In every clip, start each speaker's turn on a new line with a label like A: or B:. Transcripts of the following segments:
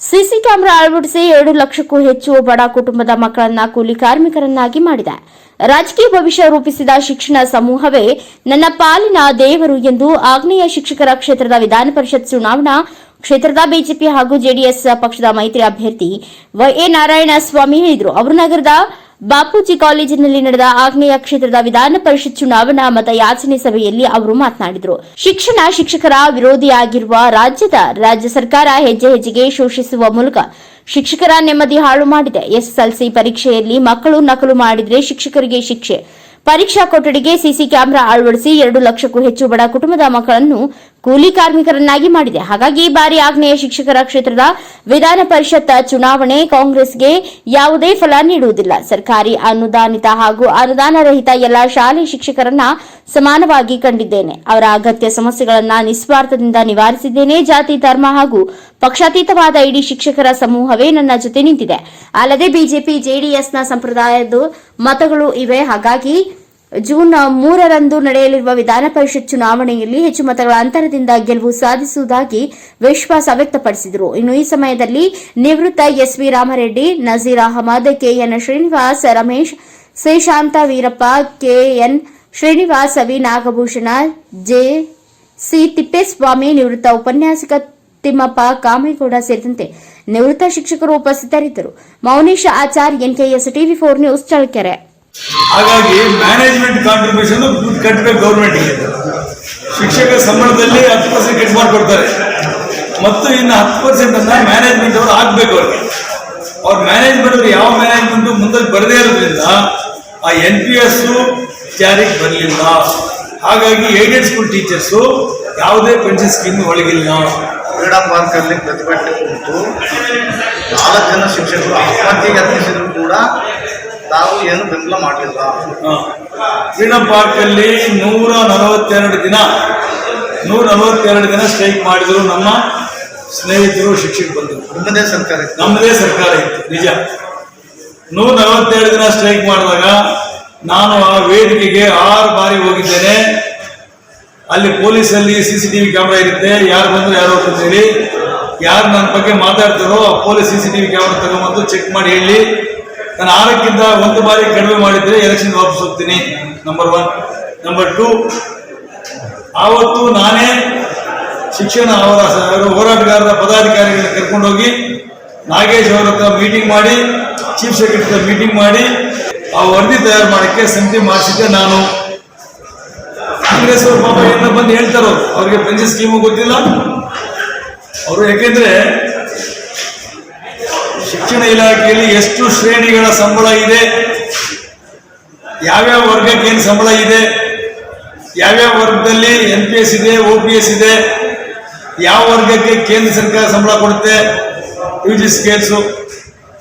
A: CC camera ಅಳವಡಿಸಿ ಎರಡು ಲಕ್ಷಕ್ಕೂ ಹೆಚ್ಚು ಬಡ ಕುಟುಂಬದ ಮಕ್ಕಳನ್ನ ಕೂಲಿ ಕಾರ್ಮಿಕರನ್ನಾಗಿ ಮಾಡಿದೆ. ರಾಜಕೀಯ ಭವಿಷ್ಯ ರೂಪಿಸಿದ ಶಿಕ್ಷಣ ಸಮೂಹವೇ ನನ್ನ ಪಾಲಿನ ದೇವರು ಎಂದು ಆಗ್ನೇಯ ಶಿಕ್ಷಕರ ಕ್ಷೇತ್ರದ ವಿಧಾನ ಪರಿಷತ್ ಚುನಾವಣಾ ಕ್ಷೇತ್ರದ ಬಿಜೆಪಿ ಹಾಗೂ ಜೆಡಿಎಸ್ ಪಕ್ಷದ ಮೈತ್ರಿ ಅಭ್ಯರ್ಥಿ ವೈ ಎ ನಾರಾಯಣ ಸ್ವಾಮಿ ಹೇಳಿದರು. ಅವರು ನಗರದ ಬಾಪೂಜಿ ಕಾಲೇಜಿನಲ್ಲಿ ನಡೆದ ಆಗ್ನೇಯ ಕ್ಷೇತ್ರದ ವಿಧಾನ ಪರಿಷತ್ ಚುನಾವಣಾ ಮತಯಾಚನೆ ಸಭೆಯಲ್ಲಿ ಅವರು ಮಾತನಾಡಿದರು. ಶಿಕ್ಷಣ ಶಿಕ್ಷಕರ ವಿರೋಧಿಯಾಗಿರುವ ರಾಜ್ಯದ ರಾಜ್ಯ ಸರ್ಕಾರ ಹೆಜ್ಜೆ ಹೆಜ್ಜೆಗೆ ಶೋಷಿಸುವ ಮೂಲಕ ಶಿಕ್ಷಕರ ನೆಮ್ಮದಿ ಹಾಳು ಮಾಡಿದೆ. ಎಸ್ಎಸ್ಎಲ್ಸಿ ಪರೀಕ್ಷೆಯಲ್ಲಿ ಮಕ್ಕಳು ನಕಲು ಮಾಡಿದರೆ ಶಿಕ್ಷಕರಿಗೆ ಶಿಕ್ಷೆ. ಪರೀಕ್ಷಾ ಕೊಠಡಿಗೆ ಸಿಸಿ ಕ್ಯಾಮೆರಾ ಅಳವಡಿಸಿ ಎರಡು ಲಕ್ಷಕ್ಕೂ ಹೆಚ್ಚು ಬಡ ಕುಟುಂಬದ ಮಕ್ಕಳನ್ನು ಕೂಲಿ ಕಾರ್ಮಿಕರನ್ನಾಗಿ ಮಾಡಿದೆ. ಹಾಗಾಗಿ ಈ ಬಾರಿ ಆಗ್ನೇಯ ಶಿಕ್ಷಕರ ಕ್ಷೇತ್ರದ ವಿಧಾನ ಪರಿಷತ್ ಚುನಾವಣೆ ಕಾಂಗ್ರೆಸ್ಗೆ ಯಾವುದೇ ಫಲ ನೀಡುವುದಿಲ್ಲ. ಸರ್ಕಾರಿ ಅನುದಾನಿತ ಹಾಗೂ ಅನುದಾನ ರಹಿತ ಎಲ್ಲ ಶಾಲೆ ಶಿಕ್ಷಕರನ್ನ ಸಮಾನವಾಗಿ ಕಂಡಿದ್ದೇನೆ. ಅವರ ಅಗತ್ಯ ಸಮಸ್ಯೆಗಳನ್ನ ನಿಸ್ವಾರ್ಥದಿಂದ ನಿವಾರಿಸಿದ್ದೇನೆ. ಜಾತಿ, ಧರ್ಮ ಹಾಗೂ ಪಕ್ಷಾತೀತವಾದ ಇಡೀ ಶಿಕ್ಷಕರ ಸಮೂಹವೇ ನನ್ನ ಜೊತೆ ನಿಂತಿದೆ. ಅಲ್ಲದೆ ಬಿಜೆಪಿ, ಜೆಡಿಎಸ್ನ ಸಂಪ್ರದಾಯದ ಮತಗಳು ಇವೆ. ಹಾಗಾಗಿ ಜೂನ್ ಮೂರರಂದು ನಡೆಯಲಿರುವ ವಿಧಾನ ಪರಿಷತ್ ಚುನಾವಣೆಯಲ್ಲಿ ಹೆಚ್ಚು ಮತಗಳ ಅಂತರದಿಂದ ಗೆಲುವು ಸಾಧಿಸುವುದಾಗಿ ವಿಶ್ವಾಸ ವ್ಯಕ್ತಪಡಿಸಿದರು. ಇನ್ನು ಈ ಸಮಯದಲ್ಲಿ ನಿವೃತ್ತ S V Ramareddy, Nazeer Ahmad, K N Srinivas, Ramesh Srishanta Shanta Veerappa, K N Srinivas, V. Nagabhushana, J. C. Thippeswamy ನಿವೃತ್ತ ಉಪನ್ಯಾಸಕ ತಿಮ್ಮಪ್ಪ ಕಾಮೇಗೌಡ ಸೇರಿದಂತೆ ನಿವೃತ್ತ ಶಿಕ್ಷಕರು ಉಪಸ್ಥಿತರಿದ್ದರು. Maunesh Achar, N K S TV four news Challakere.
B: ಹಾಗಾಗಿ ಮ್ಯಾನೇಜ್ಮೆಂಟ್ ಕಾಂಟ್ರಿಬ್ಯೂಷನ್ ಕಟ್ಟಬೇಕು ಗೌರ್ಮೆಂಟ್ಗೆ ಶಿಕ್ಷಕ ಸಂಬಳದಲ್ಲಿ ಹತ್ತು ಪರ್ಸೆಂಟ್ ಕಟ್ ಮಾಡಿಕೊಡ್ತಾರೆ. ಮತ್ತು ಇನ್ನು ಹತ್ತು ಪರ್ಸೆಂಟ್ ಅನ್ನ ಮ್ಯಾನೇಜ್ಮೆಂಟ್ ಅವರು ಹಾಕ್ಬೇಕು ಅವ್ರಿಗೆ. ಅವ್ರ ಮ್ಯಾನೇಜ್ಮೆಂಟ್ ಅವರು ಯಾವ ಮ್ಯಾನೇಜ್ಮೆಂಟ್ ಮುಂದೆ ಬರದೇ ಇರೋದ್ರಿಂದ ಆ ಎನ್ ಪಿ ಎಸ್ ಜಾರಿಗೆ ಬರಲಿಲ್ಲ. ಹಾಗಾಗಿ ಏಡೆಡ್ ಸ್ಕೂಲ್ ಟೀಚರ್ಸು ಯಾವುದೇ ಪೆನ್ಷನ್ ಸ್ಕೀಮ್ ಒಳಗಿಲ್ಲ.
C: ಕ್ರೀಡಾ ಪಾರ್ಕಲ್ಲಿ ಪ್ರತಿಭಟನೆ ಕುರಿತು ನಾಲ್ಕು ಜನ ಶಿಕ್ಷಕರು ಆತ್ಮಹತ್ಯೆಗೆ ಯತ್ನಿಸಿದ್ರು ಕೂಡ ತಾವು ಏನು ಬೆಂಬಲ ಮಾಡಲಿಲ್ಲ.
B: ಫ್ರೀಡಂ ಪಾರ್ಕಲ್ಲಿ ನೂರ ನಲವತ್ತೆರಡು ದಿನ ನೂರ ನಲವತ್ತೆರಡು ದಿನ ಸ್ಟ್ರೈಕ್ ಮಾಡಿದ್ರು ನಮ್ಮ ಸ್ನೇಹಿತರು ಶಿಕ್ಷಕ ಬಂದರು.
C: ನಮ್ಮದೇ ಸರ್ಕಾರ ಇತ್ತು.
B: ನಮ್ಮದೇ ಸರ್ಕಾರ ಇತ್ತು ನಿಜ. ನೂರ ನಲವತ್ತೆರಡು ದಿನ ಸ್ಟ್ರೈಕ್ ಮಾಡಿದಾಗ ನಾನು ಆ ವೇದಿಕೆಗೆ ಆರು ಬಾರಿ ಹೋಗಿದ್ದೇನೆ. ಅಲ್ಲಿ ಪೊಲೀಸಲ್ಲಿ C C T V camera ಇರುತ್ತೆ. ಯಾರು ಬಂದ್ರು ಯಾರು ಅಂತ ಹೇಳಿ ಯಾರು ನನ್ನ ಬಗ್ಗೆ ಮಾತಾಡ್ತಾರೋ ಆ police C C T V camera ತಗೊಂಬಂದು ಚೆಕ್ ಮಾಡಿ ಹೇಳಿ. ನಾನು ಆರಕ್ಕಿಂತ ಒಂದು ಬಾರಿ ಕಡಿಮೆ ಮಾಡಿದ್ರೆ ಎಲೆಕ್ಷನ್ ವಾಪಸ್ ಹೋಗ್ತೀನಿ. ನಂಬರ್ ಒನ್ ನಂಬರ್ ಟೂ ಆವತ್ತು ನಾನೇ ಶಿಕ್ಷಣ ಅವರ ಹೋರಾಟಗಾರರ ಪದಾಧಿಕಾರಿಗಳನ್ನ ಕರ್ಕೊಂಡೋಗಿ ನಾಗೇಶ್ ಅವರ ಹತ್ರ ಮೀಟಿಂಗ್ ಮಾಡಿ ಚೀಫ್ ಸೆಕ್ರೆಟರಿ ಮೀಟಿಂಗ್ ಮಾಡಿ, ಆ ವರದಿ ತಯಾರು ಮಾಡೋಕ್ಕೆ ಸಮಿತಿ ಮಾಡಿಸಿದ್ದೆ ನಾನು. ಕಾಂಗ್ರೆಸ್ ಅವರು ಪಾಪ ಎಲ್ಲ ಬಂದು ಹೇಳ್ತಾರೋ, ಅವ್ರಿಗೆ ಪೆನ್ಷನ್ ಸ್ಕೀಮು ಗೊತ್ತಿಲ್ಲ. ಅವರು ಯಾಕೆಂದ್ರೆ ಶಿಕ್ಷಣ ಇಲಾಖೆಯಲ್ಲಿ ಎಷ್ಟು ಶ್ರೇಣಿಗಳ ಸಂಬಳ ಇದೆ? ಯಾವ್ಯಾವ ವರ್ಗಕ್ಕೆ ಏನು ಸಂಬಳ ಇದೆ? ಯಾವ್ಯಾವ ವರ್ಗದಲ್ಲಿ ಎನ್ ಪಿ ಎಸ್ ಇದೆ ಒ ಪಿ ಎಸ್ ಇದೆ? ಯಾವ ವರ್ಗಕ್ಕೆ ಕೇಂದ್ರ ಸರ್ಕಾರ ಸಂಬಳ ಕೊಡುತ್ತೆ? U G scales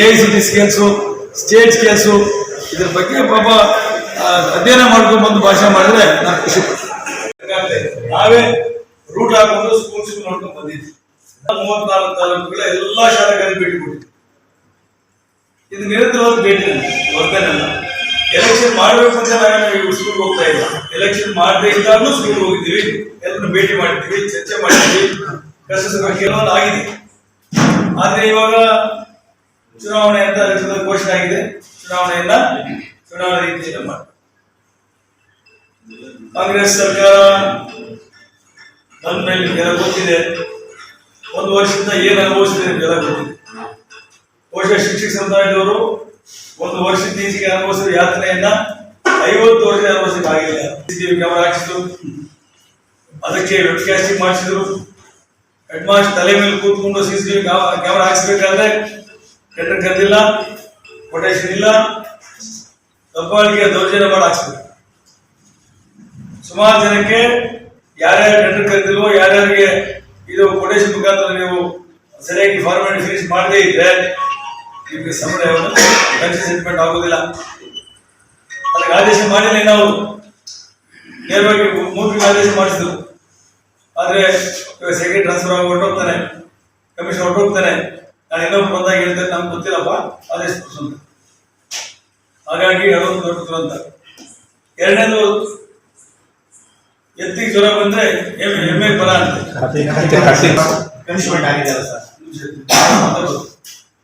B: A I C T scales state scales ಇದ್ರ ಬಗ್ಗೆ ಪಾಪ ಅಧ್ಯಯನ ಮಾಡ್ಕೊಂಡು ಬಂದು ಭಾಷಣ ಮಾಡಿದ್ರೆ ನಾನು ಖುಷಿ. ನಾವೇ ರೂಟ್ ಹಾಕೊಂಡು ಸ್ಕೂಲ್ಸ್ ನೋಡ್ಕೊಂಡು ಬಂದಿದ್ವಿ. ಮೂವತ್ನಾಲ್ಕು ತಾಲೂಕುಗಳ ಎಲ್ಲಾ ಶಾಲೆಗಳಿಗೆ ಕೊಟ್ಟಿದ್ವಿ ಇದು ನಿರಂತರವಾದ ಭೇಟಿ ವರ್ತನೆಲ್ಲ ಎಲೆಕ್ಷನ್ ಮಾಡಬೇಕು ಅಂತ ನಾವು ಸ್ಕೂಲ್ ಹೋಗ್ತಾ ಇಲ್ಲ. ಎಲೆಕ್ಷನ್ ಮಾಡದೇ ಇದ್ದಾಗಲೂ ಸ್ಕೂಲ್ ಹೋಗಿದ್ದೀವಿ. ಎಲ್ಲರನ್ನು ಭೇಟಿ ಮಾಡಿದ್ದೀವಿ, ಚರ್ಚೆ ಮಾಡಿದ್ದೀವಿ. ಕಷ್ಟ ಸುಖ ಕೆಲವೊಂದು ಆಗಿದೆ. ಆದ್ರೆ ಇವಾಗ ಚುನಾವಣೆ ಅಂತ ರಾಜ್ಯದಲ್ಲಿ ಘೋಷಣೆ ಆಗಿದೆ. ಚುನಾವಣೆಯನ್ನ ಚುನಾವಣೆ ರೀತಿಯಲ್ಲಿ ಮಾಡಿ ಕಾಂಗ್ರೆಸ್ ಸರ್ಕಾರ ಬಂದ ಮೇಲೆ ಗೊತ್ತಿದೆ. ಒಂದು ವರ್ಷದಿಂದ ಏನು ಅನುಭವಿಸಿದೆ ಗೊತ್ತಿದೆ. ಬಹುಶಃ ಶಿಕ್ಷಕ ಸಮುದಾಯದವರು ಒಂದು ವರ್ಷ ಇತ್ತೀಚೆಗೆ ಅನುಭವಿಸಿದ ಯಾತನೆಯನ್ನ ಐವತ್ತು ವರ್ಷ ಅನುಭವಿಸಕ್ಕೆ ಆಗಿಲ್ಲ ಸಿಸಿಟಿವಿ ಕ್ಯಾಮರಾ ಹಾಕಿಸಿದ್ರು. ಅದಕ್ಕೆ ವೆಬ್ಕಾಸ್ಟಿಂಗ್ ಮಾಡಿಸಿದ್ರು. ಹೆಡ್ ಮಾಸ್ಟರ್ ತಲೆ ಮೇಲೆ ಕೂತ್ಕೊಂಡು ಸಿಸಿಟಿವಿ ಕ್ಯಾಮರಾ ಹಾಕಿಸ್ಬೇಕಾದ್ರೆ ಟೆಂಡರ್ ಕರೆದಿಲ್ಲ ಕೊಟೇಶನ್ ಇಲ್ಲ. ದಬ್ಬಾಳಿಗೆ ದೌರ್ಜನ್ಯ ಮಾಡಿ ಹಾಕ್ಸ್ಬೇಕು ಸುಮಾರು ಜನಕ್ಕೆ ಯಾರ್ಯಾರು ಟೆಂಡರ್ ಕರೆದಿಲ್ವೋ, ಯಾರ್ಯಾರಿಗೆ ಇದು ಕೊಟೇಶನ್ ಮುಖಾಂತರ ನೀವು ಸರಿಯಾಗಿ ಫಾರ್ಮಾಲಿಟಿ ಫಿನಿಶ್ ಮಾಡದೇ ಇದ್ರೆ ನಿಮಗೆ ಸಮುದಾಯವನ್ನು ಕಂಚಿ ಸೆಟ್ಮೆಂಟ್ ಆಗೋದಿಲ್ಲ ಅದಕ್ಕೆ ಆದೇಶ ಮಾಡಿಲ್ಲ ನಾವು ನೇರವಾಗಿ ಮೂರ್ತಿಗೆ ಆದೇಶ ಮಾಡಿಸಿದ್ರು. ಆದ್ರೆ ಇವಾಗ ಸೆಕೆಂಡ್ ಟ್ರಾನ್ಸ್ಫರ್ ಆಗಿ ಹೊರಟೋಗ್ತಾನೆ. ಕಮಿಷನ್ ಹೊರಟೋಗ್ತಾನೆ. ನಾನು ಇನ್ನೊಬ್ರು ಬಂದಾಗ ಹೇಳ್ತೇನೆ ನಮ್ಗೆ ಗೊತ್ತಿಲ್ಲಪ್ಪ ಆದೇಶ ಅಂತ. ಹಾಗಾಗಿ ಅದೊಂದು ದೊಡ್ಡ ದುರಂತ ಎರಡನೇದು ಎತ್ತಿಗೆ ಜ್ವರ ಬಂದ್ರೆ ಎಮ್ಮೆ ಬರ ಅಂತ.
D: ಕಮಿಷನ್ ಆಗಿದೆ ಸರ್.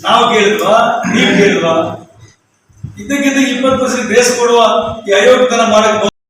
B: ನಾವು ಕೇಳಿದ್ವಾ ನೀವು ಕೇಳಿದ್ವಾ? ಇದಕ್ಕಿಂತ ಇಪ್ಪತ್ತು ಪರ್ಸೆಂಟ್ ಬೇಸ್ ಕೊಡುವ ಈ ಅಯೋಗ್ಯತನ ಮಾಡಕ್